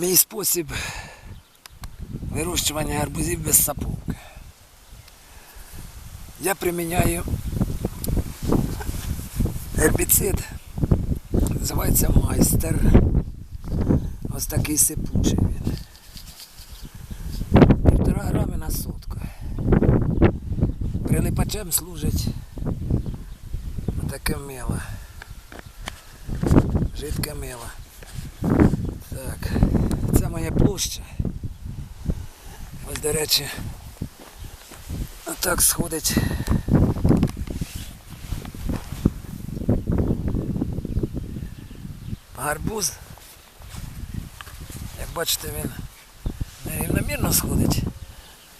Мій спосіб вирощування гарбузів без саповки. Я приміняю гербіцид, називається майстер. Ось такий сипучий він. Півтора грами на сотку. Прилипачем служить таке мило. Жидке мило. Так, моя площа. Ось, до речі, отак сходить. Гарбуз. Як бачите, він нерівномірно сходить,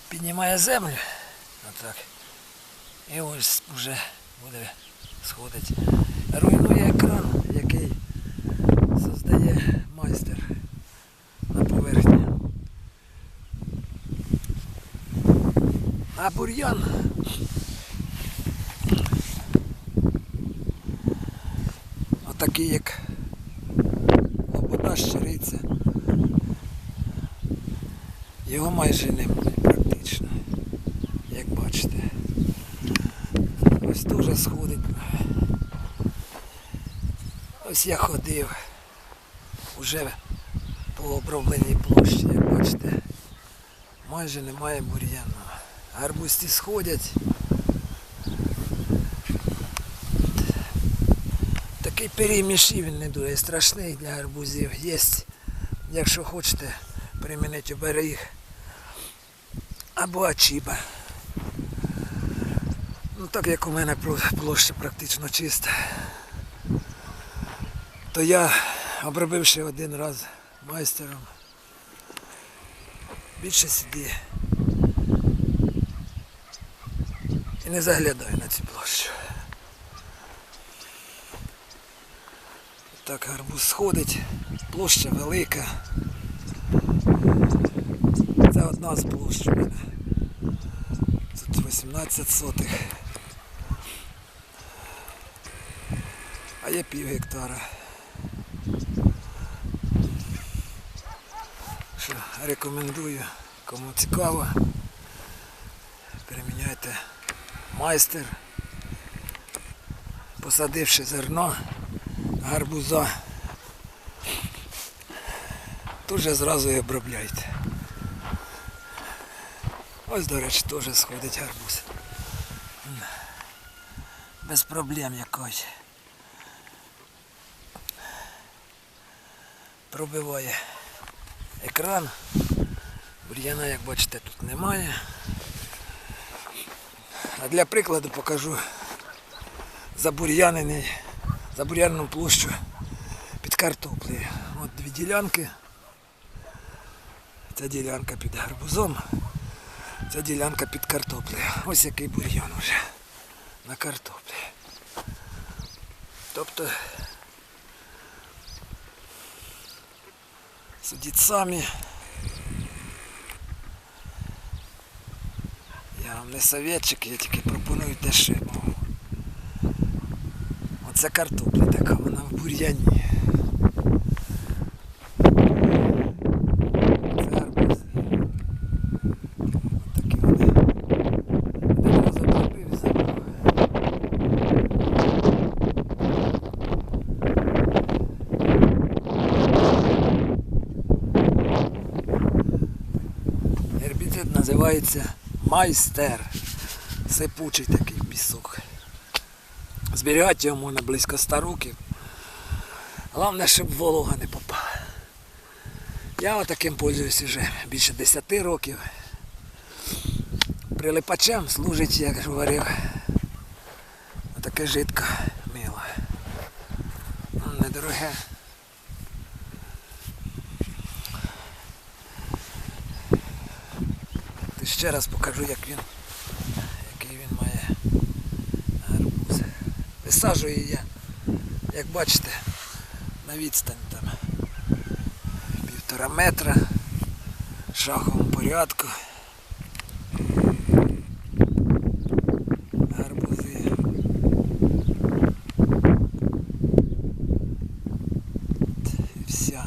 піднімає землю. Отак. І ось вже буде сходить. Руйнує екран, який создає майстер на поверхні. А бур'ян отакий як лобода щириця. Його майже немає практично, як бачите. Ось дуже сходить. Ось я ходив уже по обробленій площі, як бачите, майже немає бур'яну. Гарбусті сходять. Такий перемішів він не дуже страшний для гарбузів. Є, якщо хочете, примінити оберіг або ачіба. Ну так як у мене площа практично чиста, то я, обробивши один раз майстером, більше сиди не заглядаю на цю площу. Так гарбуз сходить, площа велика. Це одна з площ у мене. Тут 18 сотих. А є пів гектара. Що рекомендую, кому цікаво. Переміняйте майстер. Посадивши зерно гарбуза, тут же зразу і обробляйте. Ось, до речі, теж сходить гарбуз. Без проблем якось. Пробиває екран. Бур'яна, як бачите, тут немає. А для прикладу покажу забур'янений, забур'янену площу під картоплею. От дві ділянки. Ця ділянка під гарбузом. Ця ділянка під картоплею. Ось який бур'ян вже на картоплі. Тобто судіть самі. Вам не советчик, я тільки пропоную те. Оце картопля така, вона в бур'яні. Називається майстер. Сипучий такий пісок. Зберігати його можна близько 100 років. Головне, щоб волога не попала. Я отаким пользуюсь вже більше 10 років. Прилипачем служить, як говорив, отаке жидко мило. Недороге. Ще раз покажу, як він, який він має гарбуз. Висаджую я, як бачите, на відстань там півтора метра шаховому порядку. Вся.